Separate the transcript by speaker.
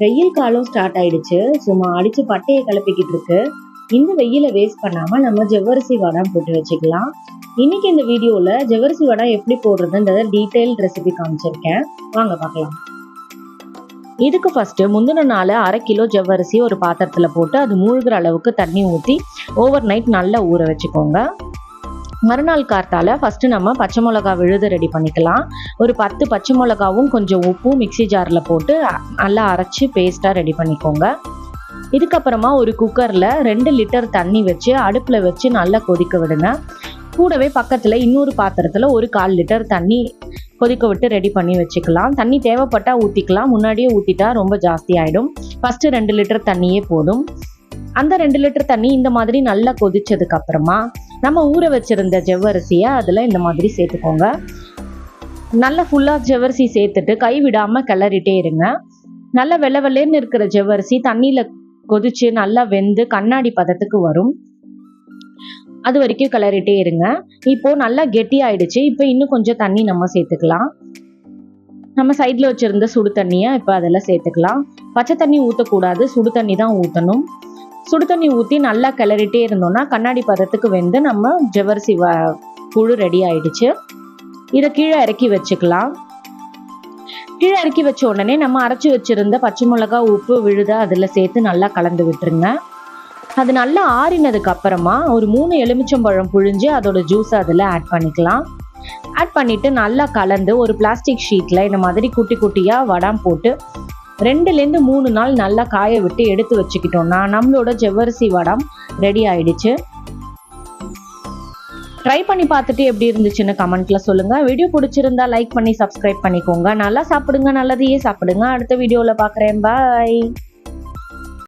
Speaker 1: வெயில் காலம் ஸ்டார்ட் ஆயிடுச்சு. சும்மா அடிச்சு பட்டையை கிளப்பிக்கிட்டு இருக்கு. இந்த வெயில வேஸ்ட் பண்ணாம நம்ம ஜவ்வரிசி வடம் போட்டு வச்சுக்கலாம். இன்னைக்கு இந்த வீடியோல ஜவ்வரிசி வடம் எப்படி போடுறதுன்றத டீட்டெயில் ரெசிபி காமிச்சிருக்கேன். வாங்க பார்க்கலாம். இதுக்கு ஃபர்ஸ்ட் முந்தின நாள் அரை கிலோ ஜவ்வரிசி ஒரு பாத்திரத்தில் போட்டு அது மூழ்கிற அளவுக்கு தண்ணி ஊற்றி ஓவர் நைட் நல்லா ஊற வச்சுக்கோங்க. மறுநாள் கார்த்தால ஃபஸ்ட்டு நம்ம பச்சை மிளகா விழுது ரெடி பண்ணிக்கலாம். ஒரு பத்து பச்சை மிளகாவும் கொஞ்சம் உப்பும் மிக்சி ஜாரில் போட்டு நல்லா அரைச்சி பேஸ்ட்டாக ரெடி பண்ணிக்கோங்க. இதுக்கப்புறமா ஒரு குக்கரில் ரெண்டு லிட்டர் தண்ணி வச்சு அடுப்பில் வச்சு நல்லா கொதிக்க விடுங்க. கூடவே பக்கத்தில் இன்னொரு பாத்திரத்தில் ஒரு கால் லிட்டர் தண்ணி கொதிக்க விட்டு ரெடி பண்ணி வச்சுக்கலாம். தண்ணி தேவைப்பட்டால் ஊற்றிக்கலாம் முன்னாடியே ஊற்றிட்டா ரொம்ப ஜாஸ்தி ஆகிடும் ஃபஸ்ட்டு ரெண்டு லிட்டர் தண்ணியே போதும். அந்த ரெண்டு லிட்டர் தண்ணி இந்த மாதிரி நல்லா கொதிச்சதுக்கு அப்புறமா நம்ம ஊற வச்சிருந்த ஜவ்வரிசியை அதில் இந்த மாதிரி சேர்த்துக்கோங்க. நல்லா ஃபுல்லாக ஜவ்வரிசி சேர்த்துட்டு கை விடாமல் கிளறிட்டே இருங்க. நல்லா வெள்ளை வெள்ளைன்னு இருக்கிற ஜவ்வரிசி தண்ணியில் கொதிச்சு நல்லா வெந்து கண்ணாடி பதத்துக்கு வரும். அது வரைக்கும் கிளறிட்டே இருங்க. இப்போ நல்லா கெட்டி ஆயிடுச்சு. இப்போ இன்னும் கொஞ்சம் தண்ணி நம்ம சேர்த்துக்கலாம். நம்ம சைடில் வச்சுருந்த சுடு தண்ணியை இப்போ அதில் சேர்த்துக்கலாம். பச்சை தண்ணி ஊற்றக்கூடாது சுடு தண்ணி தான் ஊற்றணும் சுடு தண்ணி ஊற்றி நல்லா கிளறிட்டே இருந்தோம்னா கண்ணாடி பதத்துக்கு வெந்து நம்ம ஜவரிசி வ புழு ரெடி ஆயிடுச்சு. இதை கீழே இறக்கி வச்சுக்கலாம். கீழே இறக்கி வச்ச உடனே நம்ம அரைச்சி வச்சிருந்த பச்சை மிளகா உப்பு விழுத அதில் சேர்த்து நல்லா கலந்து விட்டுருங்க. அது நல்லா ஆறினதுக்கு அப்புறமா ஒரு மூணு எலுமிச்சம்பழம் புழிஞ்சு அதோட ஜூஸை அதில் ஆட் பண்ணிக்கலாம். ஆட் பண்ணிட்டு நல்லா கலந்து ஒரு பிளாஸ்டிக் ஷீட்டில் இந்த மாதிரி குட்டி குட்டியாக வடம் போட்டு ரெண்டுலேருந்து மூணு நாள் நல்லா காய விட்டு எடுத்து வச்சுக்கிட்டோம்னா நம்மளோட ஜவ்வரிசி வடம் ரெடி ஆயிடுச்சு. ட்ரை பண்ணி பார்த்துட்டு எப்படி இருந்துச்சுன்னு கமெண்ட்ல சொல்லுங்க. வீடியோ பிடிச்சிருந்தா லைக் பண்ணி சப்ஸ்கிரைப் பண்ணிக்கோங்க. நல்லா சாப்பிடுங்க நல்லதையே சாப்பிடுங்க. அடுத்த வீடியோவில் பார்க்குறேன். பாய்